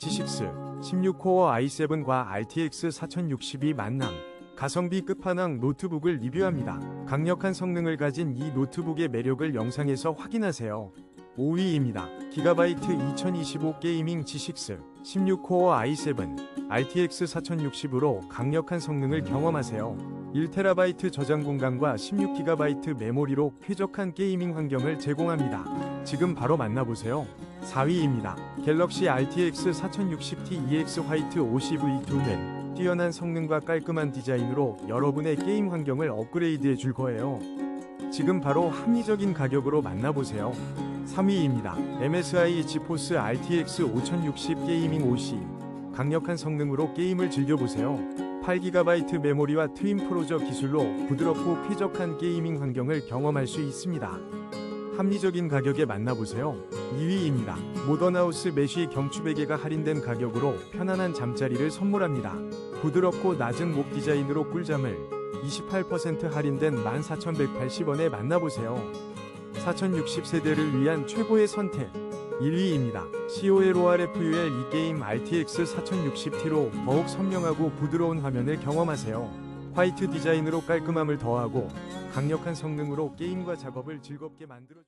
G6 16코어 i7과 RTX 4060이 만남 가성비 끝판왕 노트북을 리뷰합니다. 강력한 성능을 가진 이 노트북의 매력을 영상에서 확인하세요. 5위입니다. 기가바이트 2025 게이밍 G6 16코어 i7 RTX 4060으로 강력한 성능을 경험하세요. 1TB 저장 공간과 16GB 메모리로 쾌적한 게이밍 환경을 제공합니다. 지금 바로 만나보세요. 4위입니다. 갤럭시 RTX 4060ti EX 화이트 50V2는 뛰어난 성능과 깔끔한 디자인으로 여러분의 게임 환경을 업그레이드해 줄 거예요. 지금 바로 합리적인 가격으로 만나보세요. 3위입니다. MSI 지포스 RTX 5060 게이밍 OC 강력한 성능으로 게임을 즐겨보세요. 8GB 메모리와 트윈 프로저 기술로 부드럽고 쾌적한 게이밍 환경을 경험할 수 있습니다. 합리적인 가격에 만나보세요. 2위입니다. 모던하우스 메쉬 경추 베개가 할인된 가격으로 편안한 잠자리를 선물합니다. 부드럽고 낮은 목 디자인으로 꿀잠을 28% 할인된 14,180원에 만나보세요. 4060세대를 위한 최고의 선택 1위입니다. COL ORFUL 이 게임 RTX 4060T로 더욱 선명하고 부드러운 화면을 경험하세요. 화이트 디자인으로 깔끔함을 더하고 강력한 성능으로 게임과 작업을 즐겁게 만들어